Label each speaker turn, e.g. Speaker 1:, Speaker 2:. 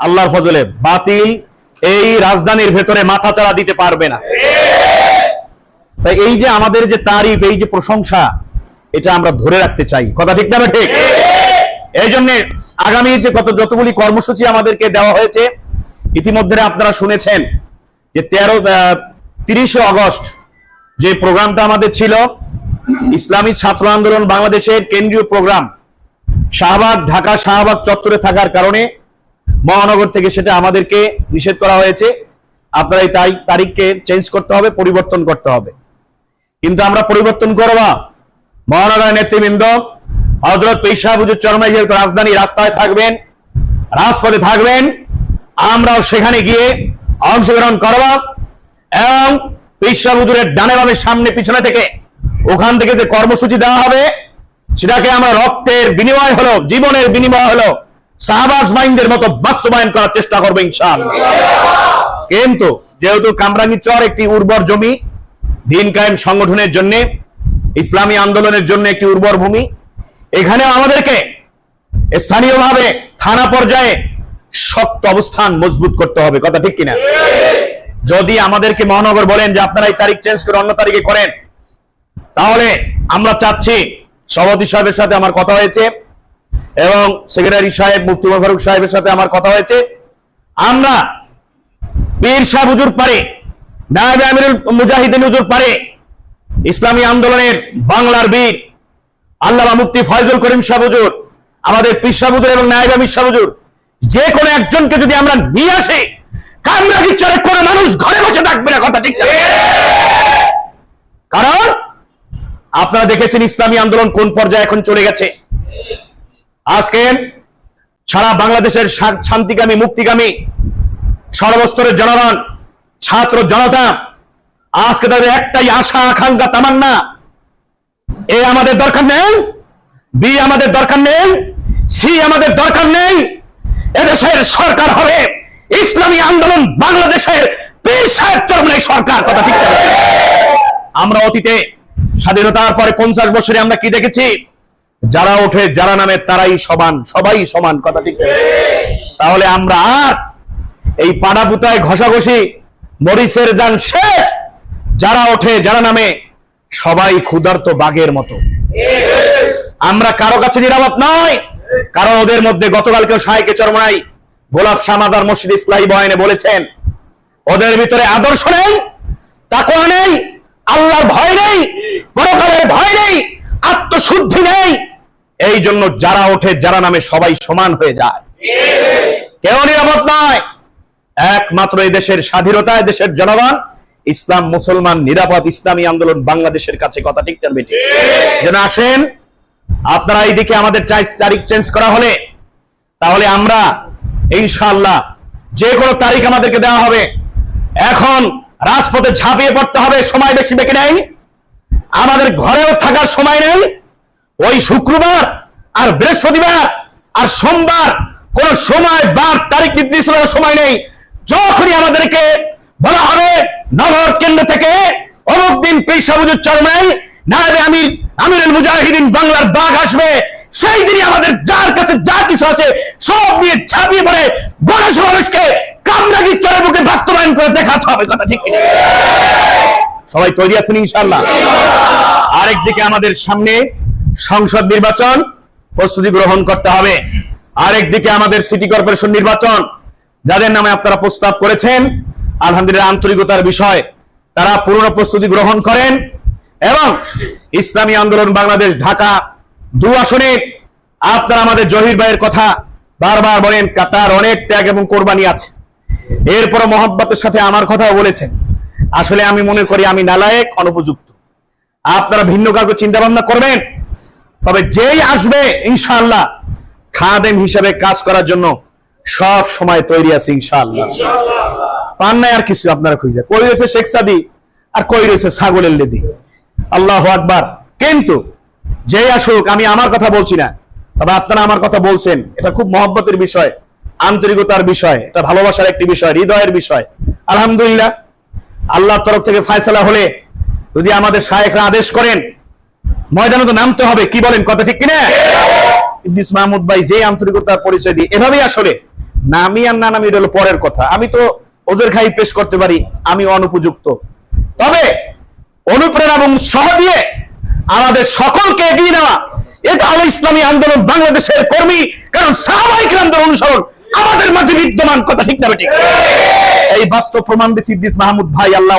Speaker 1: আল্লাহর ফজলে বাতিল এই রাজধানীর ভেতরে মাথা চাড়া দিতে পারবে না। তাই এই যে আমাদের যে তারিফ, এই যে প্রশংসা, এটা আমরা ধরে রাখতে চাই। কথা ঠিক না ঠিক? এই জন্য আগামী যে কত যতগুলি কর্মসূচি আমাদেরকে দেওয়া হয়েছে, ইতিমধ্যে আপনারা শুনেছেন যে তেরো তিরিশে আগস্ট যে প্রোগ্রামটা আমাদের ছিল, ইসলামী ছাত্র আন্দোলন বাংলাদেশের কেন্দ্রীয় প্রোগ্রাম, শাহবাগ, ঢাকা শাহবাগ চত্বরে থাকার কারণে মহানগর থেকে সেটা আমাদেরকে নিষেধ করা হয়েছে। আপনারা এই তারিখ তারিখকে চেঞ্জ করতে হবে, পরিবর্তন করতে হবে। কিন্তু আমরা পরিবর্তন করব। মহানগর নেতৃবৃন্দ হজরত পেশাবুজুর চরমাই যেহেতু রাজধানী রাস্তায় থাকবেন, রাজপথে থাকবেন। আমরাও সেখানে গিয়ে অংশগ্রহণ করব এবং পেশাবুজুরের ডানে বামে সামনে পিছনে থেকে ওখান থেকে যে কর্মসূচি দেওয়া হবে, সেটাকে আমরা রক্তের বিনিময় হলো, জীবনের বিনিময় হলো শাহবাজ মাইন্ডের মতো বাস্তবায়ন করার চেষ্টা করব ইনশাআল্লাহ। কিন্তু যেহেতু কামরাঙ্গি চর একটি উর্বর জমি, দিন কায়েম সংগঠনের জন্য, ইসলামী আন্দোলনের জন্য একটি উর্বর ভূমি এখানে আমাদেরকে স্থানীয়ভাবে থানা পর্যায়ে শক্ত অবস্থান মজবুত করতে হবে, কথা ঠিক কিনা? যদি আমাদেরকে মহানগর বলেন যে আপনারা এই তারিখ চেঞ্জ করে অন্য তারিখে করেন, তাহলে আমরা চাচ্ছি সভাপতি সাহেবের সাথে আমার কথা হয়েছে। এবং সেক্রেটারি সাহেব, মুফতি ফারুক সাহেবের সাথে আমার কথা হয়েছে। আমরা পীর শাহ হুজুর পারে, নায়েব আমিরুল মুজাহিদিন হুজুর পারে, ইসলামী আন্দোলনের বাংলার বীর আল্লামা মুফতি ফয়জুল করিম শাহ হুজুর, আমাদের পীর শাহ হুজুর এবং নায়েব আমির শাহ হুজুর, যে কোনো একজনকে যদি আমরা নিয়ে আসি কামরাগি চরে কোনো মানুষ ঘরে বসে থাকবে না, কথা ঠিক কারণ আপনারা দেখেছেন ইসলামী আন্দোলন কোন পর্যায়ে এখন চলে গেছে। আজকে সারা বাংলাদেশের শান্তিকামী, মুক্তিকামী, সর্বস্তরের জনগণ, ছাত্র জনতা, আজকে তাদের একটাই আশা, আকাঙ্ক্ষা, তামান্না। এ আমাদের দরকার নেই, বি আমাদের দরকার নেই, সি আমাদের দরকার নেই। এদেশের সরকার হবে ইসলামী আন্দোলন বাংলাদেশের সরকার, কথা ঠিক আমরা অতীতে স্বাধীনতার পরে পঞ্চাশ বছরে আমরা কি দেখেছি? যারা ওঠে, যারা নামে, তারাই সমান, সবাই সমান, কথা ঠিক তাহলে আমরা আর এই পাড়া পুতায় ঘষাঘষি, মরিচের যান শেষ। যারা ওঠে, যারা নামে, সবাই ক্ষুধার্ত বাঘের মতো। আমরা কারও কাছে নিরাপদ নয় কারণ ওদের মধ্যে গতকালকে সাহেকে চরমনাই গোলাপ সামাদার মসজিদ ইসলাই বয়ানে বলেছেন, ওদের ভিতরে আদর্শ নেই, তাকওয়া নেই, আল্লাহর ভয় নেই পরকালের ভয় নেই, আত্মশুদ্ধি নেই এই জন্য যারা ওঠে, যারা নামে সবাই সমান হয়ে যায়। কেউ নিরাপদ নয়। একমাত্র এই দেশের স্বাধীনতা দেশের জনগণ। ইসলাম মুসলমান, নিরাপদ ইসলামী আন্দোলন বাংলাদেশের কাছে কথা ঠিক বেটি যেন আসেন, আপনারা এইদিকে আমাদের তারিখ চেঞ্জ করা হলে, তাহলে আমরা ইনশাআল্লাহ যে কোনো তারিখ আমাদেরকে দেওয়া হবে। এখন রাজপথে ঝাঁপিয়ে পড়তে হবে, সময় বেশি বেঁকে নেই। আমাদের ঘরেও থাকার সময় নেই। ওই শুক্রবার আর বৃহস্পতিবার আর সোমবার কোন সময়, বার, তারিখ নির্দিষ্ট করার সময় নেই। যখনই আমাদেরকে বলা হবে, নগর কেন্দ্র থেকে অমুক দিন পেশা বুঝুর চরমাই নায়বে আমির, আমিরুল মুজাহিদিন বাংলার বাঘ আসবে, সেই দিনই আমাদের যার কাছে যা কিছু আছে সব নিয়ে ছাপিয়ে পড়ে গণেশ মানুষকে কামরাগি চরে বুকে বাস্তবায়ন করে দেখাতে হবে, কথা ঠিক সবাই তৈরি আছেন ইনশাল্লাহ আরেকদিকে আমাদের সামনে সংসদ নির্বাচন। প্রস্তুতি গ্রহণ করতে হবে। আরেকদিকে আমাদের সিটি কর্পোরেশন নির্বাচন, যাদের নামে আপনারা প্রস্তাব করেছেন, আলহামদুলিল্লাহ আন্তরিকতার বিষয়, তারা পূর্ণ প্রস্তুতি গ্রহণ করেন এবং ইসলামী আন্দোলন বাংলাদেশ ঢাকা দু আসনে। আপনারা আমাদের জহির ভাইয়ের কথা বারবার বলেন তার অনেক ত্যাগ এবং কোরবানি আছে। এরপর মহব্বতের সাথে আমার কথাও বলেছেন। আসলে আমি মনে করি আমি নালায়েক, অনুপযুক্ত। আপনারা ভিন্ন কাউকে চিন্তা ভাবনা করবেন তবে যেই আসবে ইনশাআল্লাহ খাদেম হিসেবে কাজ করার জন্য সব সময় তৈরি আছে ইনশাআল্লাহ। পান নাই আর কিছু আপনারা খুঁজে। কই রয়েছে শেখ সাদি আর কই রয়েছে ছাগলের লেদি? আল্লাহ আকবার। কিন্তু যেই আসুক আমি আমার কথা বলছি না তবে আপনারা আমার কথা বলছেন। এটা খুব মহব্বতের বিষয় আন্তরিকতার বিষয় এটা ভালোবাসার একটি বিষয় হৃদয়ের বিষয়। আলহামদুলিল্লাহ আল্লাহর তরফ থেকে ফায়সালা হলে যদি আমাদের শায়েখরা আদেশ করেন ময়দানে তো নামতে হবে, কি বলেন, কথা ঠিক কিনা? ইদ্রিস মাহমুদ ভাই যে আন্তরিকতার পরিচয় দিয়ে এভাবেই আসলে। নামি আর না নামি, এটা পরের কথা। আমি তো ওদের খাই পেশ করতে পারি, আমি অনুপযুক্ত। তবে, অনুপ্রেরণা এবং উৎসাহ দিয়ে আমাদের সকলকে এগিয়ে নেওয়া, এটা হলো ইসলামী আন্দোলন বাংলাদেশের কর্মী, কারণ সাহাবাহিক আন্দোলন অনুসরণ আমাদের মাঝে বিদ্যমান, কথা ঠিক না এই বাস্তব প্রমাণ সিদ্দিস মাহমুদ ভাই, আল্লাহ